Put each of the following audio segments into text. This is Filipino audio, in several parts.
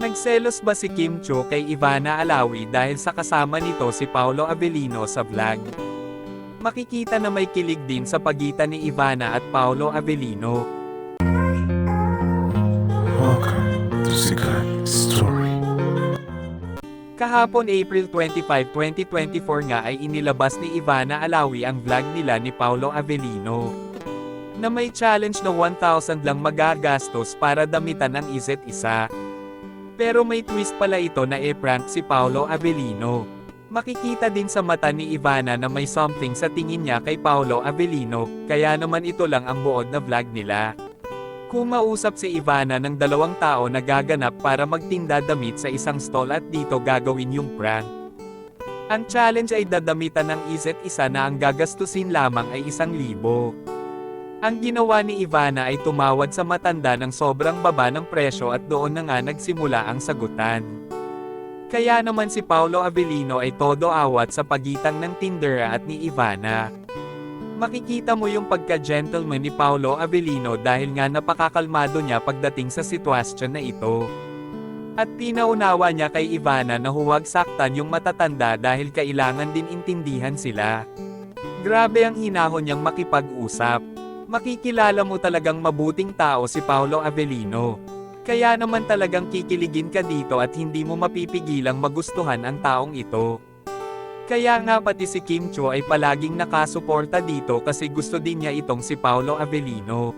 Nagselos ba si Kim Cho kay Ivana Alawi dahil sa kasama nito si Paolo Avellino sa vlog? Makikita na may kilig din sa pagitan ni Ivana at Paolo Avellino. Welcome to Sikat Story. Kahapon April 25, 2024 nga ay inilabas ni Ivana Alawi ang vlog nila ni Paolo Avellino. Na may challenge na 1,000 lang magagastos para damitan ang isa't isa. Pero may twist pala ito na e-prank si Paolo Avellino. Makikita din sa mata ni Ivana na may something sa tingin niya kay Paolo Avellino, kaya naman ito lang ang buod na vlog nila. Kumausap si Ivana ng dalawang tao na gaganap para magtinda damit sa isang stall at dito gagawin yung prank. Ang challenge ay dadamitan ng isa't isa na ang gagastusin lamang ay isang libo. Ang ginawa ni Ivana ay tumawad sa matanda ng sobrang baba ng presyo at doon na nga nagsimula ang sagutan. Kaya naman si Paulo Avellino ay todo awat sa pagitan ng tindera at ni Ivana. Makikita mo yung pagka-gentleman ni Paulo Avellino dahil nga napakakalmado niya pagdating sa sitwasyon na ito. At pinaunawa niya kay Ivana na huwag saktan yung matatanda dahil kailangan din intindihan sila. Grabe ang hinahon niyang makipag-usap. Makikilala mo talagang mabuting tao si Paulo Avellino. Kaya naman talagang kikiligin ka dito at hindi mo mapipigilang magustuhan ang taong ito. Kaya nga pati si Kim Cho ay palaging nakasuporta dito kasi gusto din niya itong si Paulo Avellino.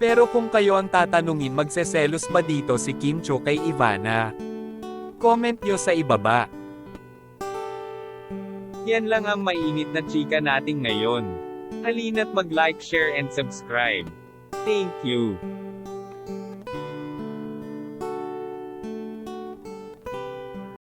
Pero kung kayo ang tatanungin magseselos ba dito si Kim Cho kay Ivana? Comment nyo sa ibaba. Yan lang ang mainit na chika natin ngayon. Halina't mag-like, share and subscribe. Thank you.